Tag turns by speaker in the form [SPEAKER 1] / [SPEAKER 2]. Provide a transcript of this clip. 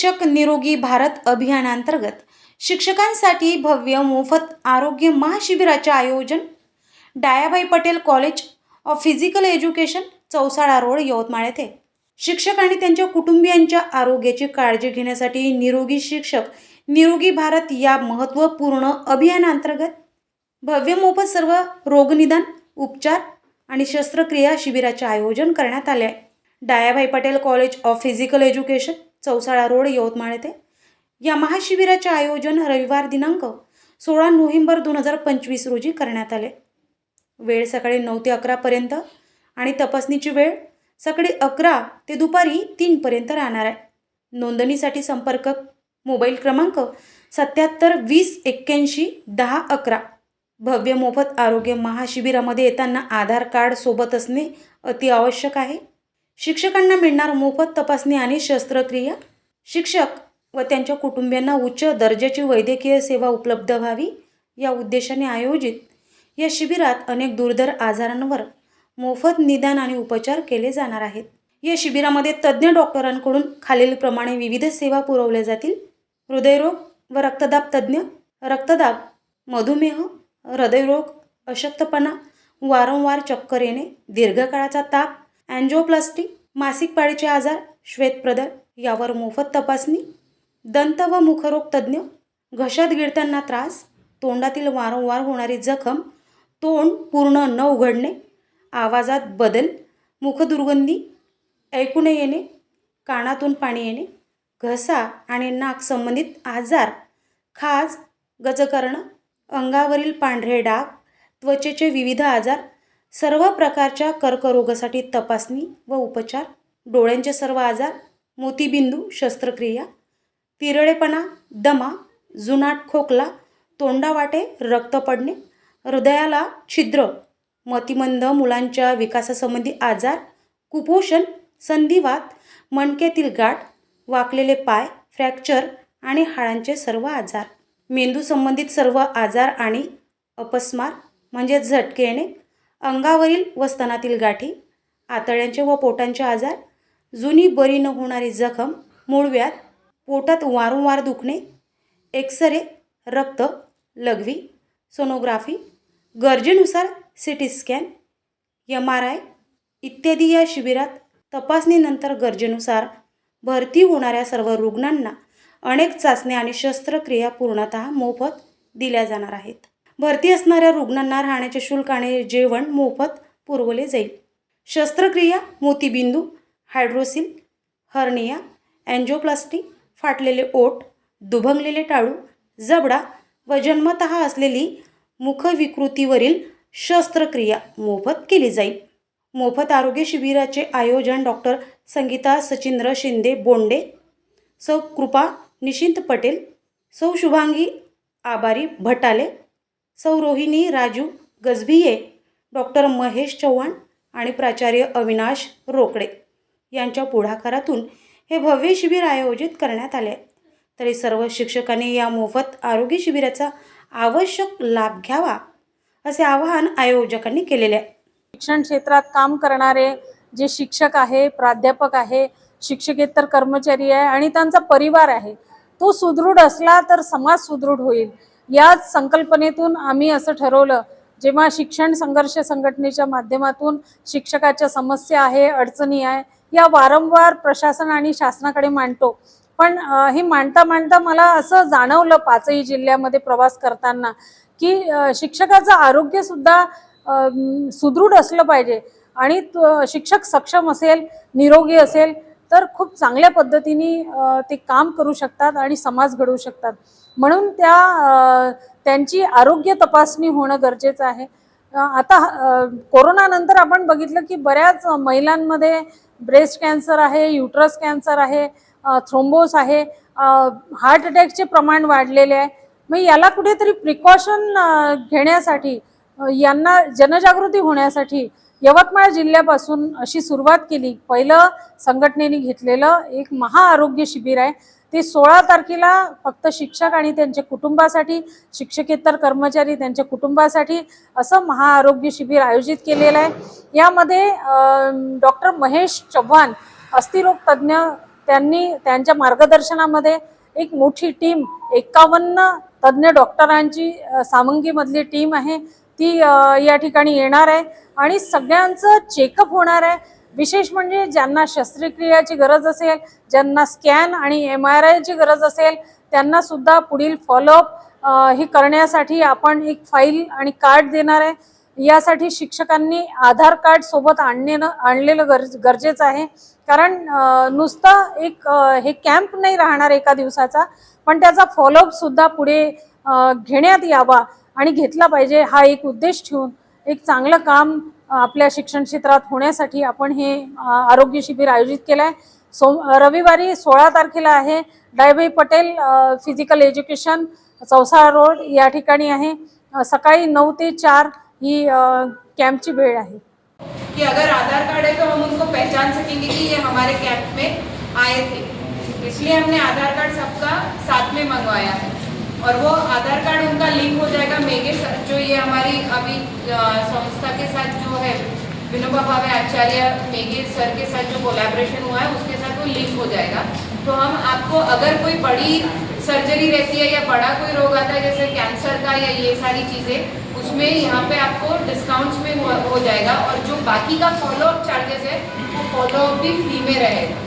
[SPEAKER 1] शिक्षक निरोगी भारत अभियानांतर्गत शिक्षकांसाठी भव्य मोफत आरोग्य महाशिबिराचे आयोजन Dayabai Patel college of physical education Chausala road Yavatmal येथे. शिक्षक आणि त्यांच्या कुटुंबियांच्या आरोग्याची काळजी घेण्यासाठी निरोगी शिक्षक निरोगी भारत या महत्त्वपूर्ण अभियानांतर्गत भव्य मोफत सर्व रोगनिदान उपचार आणि शस्त्रक्रिया शिबिराचे आयोजन करण्यात आले आहे. Dayabhai Patel college of physical education Chausala road Yavatmal येथे या महाशिबिराचे आयोजन रविवार दिनांक सोळा नोव्हेंबर दोन हजार पंचवीस रोजी करण्यात आले. वेळ सकाळी नऊ ते अकरापर्यंत आणि तपासणीची वेळ सकाळी अकरा ते दुपारी तीनपर्यंत राहणार आहे. नोंदणीसाठी संपर्क मोबाईल क्रमांक सत्याहत्तर वीस एक्क्याऐंशी दहा अकरा. भव्य मोफत आरोग्य महाशिबिरामध्ये येताना आधार कार्ड सोबत असणे अति आवश्यक आहे. शिक्षकांना मिळणार मोफत तपासणी आणि शस्त्रक्रिया? शिक्षक व त्यांच्या कुटुंबियांना उच्च दर्जाची वैद्यकीय सेवा उपलब्ध व्हावी? या उद्देशाने आयोजित या शिबिरात अनेक दुर्धर आजारांवर मोफत निदान आणि उपचार केले जाणार आहेत. या शिबिरामध्ये तज्ज्ञ डॉक्टरांकडून खालीलप्रमाणे विविध सेवा पुरवल्या जातील. हृदयरोग व रक्तदाब तज्ज्ञ रक्तदाब मधुमेह हृदयरोग अशक्तपणा वारंवार चक्कर येणे दीर्घकाळाचा ताप अँजिओप्लास्टी मासिक पाळीचे आजार श्वेतप्रदर यावर मोफत तपासणी दंत व मुखरोग तज्ज्ञ घशात गिळताना त्रास तोंडातील वारंवार होणारी जखम तोंड पूर्ण न उघडणे आवाजात बदल मुखदुर्गंधी ऐकू न येणे कानातून पाणी येणे घसा आणि नाक संबंधित आजार खाज गजकर्ण अंगावरील पांढरे डाग त्वचेचे विविध आजार सर्व प्रकारच्या कर्करोगासाठी तपासणी व उपचार डोळ्यांचे सर्व आजार मोतीबिंदू शस्त्रक्रिया तिरळेपणा दमा जुनाट खोकला तोंडावाटे रक्त पडणे हृदयाला छिद्र मतिमंद मुलांच्या विकासासंबंधी आजार कुपोषण संधिवात मणक्यातील गाठ वाकलेले पाय फ्रॅक्चर आणि हाडांचे सर्व आजार मेंदू संबंधित सर्व आजार आणि अपस्मार म्हणजे झटके येणे अंगावरील व स्तनातील गाठी आतड्यांचे व पोटांचे आजार जुनी बरी न होणारी जखम मूळव्याध पोटात वारंवार दुखणे एक्सरे रक्त लघवी सोनोग्राफी गरजेनुसार C T scan M R I इत्यादी या शिबिरात तपासणीनंतर गरजेनुसार भरती होणाऱ्या सर्व रुग्णांना अनेक चाचण्या आणि शस्त्रक्रिया पूर्णतः मोफत दिल्या जाणार आहेत. भरती असणाऱ्या रुग्णांना राहण्याचे शुल्क आणि जेवण मोफत पुरवले जाईल. शस्त्रक्रिया मोतीबिंदू हायड्रोसिल हर्निया अँजिओप्लास्टी फाटलेले ओठ दुभंगलेले टाळू जबडा व जन्मत असलेली मुखविकृतीवरील शस्त्रक्रिया मोफत केली जाईल. मोफत आरोग्य शिबिराचे आयोजन डॉक्टर संगीता सचिंद्र शिंदे बोंडे सौ कृपा निशिंत पटेल सौ शुभांगी आबारी भटाले सौ रोहिणी राजू गजभिये डॉक्टर महेश चव्हाण आणि प्राचार्य अविनाश रोकडे यांच्या पुढाकारातून हे भव्य शिबिर आयोजित करण्यात आले. तरी सर्व शिक्षकांनी या मोफत आरोग्य शिबिराचा आवश्यक लाभ घ्यावा असे आवाहन आयोजकांनी केलेले आहे.
[SPEAKER 2] शिक्षण क्षेत्रात काम करणारे जे शिक्षक आहे प्राध्यापक आहे शिक्षकेतर कर्मचारी आहे आणि त्यांचा परिवार आहे तो सुदृढ असला तर समाज सुदृढ होईल. याच संकल्पनेतून आम्ही असं ठरवलं जेव्हा शिक्षण संघर्ष संघटनेच्या माध्यमातून शिक्षकाच्या समस्या आहे अडचणी आहे या वारंवार प्रशासन आणि शासनाकडे मांडतो. पण हे मांडता मांडता मला असं जाणवलं पाचही जिल्ह्यामध्ये प्रवास करताना की शिक्षकाचं आरोग्यसुद्धा सुदृढ असलं पाहिजे. आणि शिक्षक सक्षम असेल निरोगी असेल तर खूप चांगल्या पद्धतीने ते काम करू शकतात आणि समाज घडवू शकतात. म्हणून त्या त्यांची आरोग्य तपासणी होणं गरजेचं आहे. आता कोरोनानंतर आपण बघितलं की बऱ्याच महिलांमध्ये ब्रेस्ट कॅन्सर आहे युट्रस कॅन्सर आहे थ्रोम्बोस आहे हार्ट अटॅकचे प्रमाण वाढलेले आहे. मग याला कुठेतरी प्रिकॉशन घेण्यासाठी यांना जनजागृती होण्यासाठी यवतमाळ जिल्ह्यापासून अशी सुरुवात केली. पहिलं संघटनेने घेतलेलं एक महाआरोग्य शिबिर आहे. ते सोळा तारखेला फक्त शिक्षक आणि त्यांच्या कुटुंबासाठी शिक्षकेतर कर्मचारी त्यांच्या कुटुंबासाठी असं महाआरोग्य शिबिर आयोजित केलेलं आहे. यामध्ये डॉक्टर महेश चव्हाण अस्थिरोग तज्ज्ञ त्यांनी त्यांच्या मार्गदर्शनामध्ये एक मोठी टीम एकावन्न तज्ज्ञ डॉक्टरांची सामंगीमधली टीम आहे. ती या ठिकाणी येणार आहे आणि सगळ्यांचं चेकअप होणार आहे. विशेष म्हणजे ज्यांना शस्त्रक्रियाची गरज असेल ज्यांना स्कॅन आणि एम आर आयची गरज असेल त्यांना सुद्धा पुढील फॉलोअप हे करण्यासाठी आपण एक फाईल आणि कार्ड देणार आहे. यासाठी शिक्षकांनी आधार कार्ड सोबत आणणेनं आणलेलं गरज गरजेचं आहे. कारण नुसतं एक हे कॅम्प नाही राहणार एका दिवसाचा पण त्याचा फॉलोअप सुद्धा पुढे घेण्यात यावा. आणि घेतला पाहिजे हा एक उद्देश ठेवून एक चांगलं काम आपल्या शिक्षण क्षेत्रात होण्यासाठी आपण हे आरोग्य शिबिर आयोजित केलं आहे सोम रविवारी सोळा तारखेला आहे Daybai Patel physical education Chausala road या ठिकाणी आहे. सकाळी नऊ ते चार ही कॅम्पची वेळ आहे.
[SPEAKER 3] कि अगर आधार कार्ड है तो हम उनको पहचान सकेंगे कि ये हमारे कैंप में आए थे. इसलिए हमने आधार कार्ड सबका साथ में मंगवाया है. और वो आधार कार्ड उनका लिंक हो जाएगा। मेगे जो ये हमारी अभी संस्था के साथ जो है, विनोबा भावे आचार्य मेगे सर के साथ जो कोलैबोरेशन हुआ है, उसके साथ वो लिंक हो जाएगा। तो हम आपको अगर कोई बड़ी सर्जरी रहती है या बड़ा कोई रोग आता है, जैसे कैंसर का या ये सारी चीज़ें, उसमें यहाँ पे आपको डिस्काउंट्स में हो जाएगा। और जो बाकी का फॉलोअप चार्जेस है, वो फॉलोअप भी फ्री में रहेगा।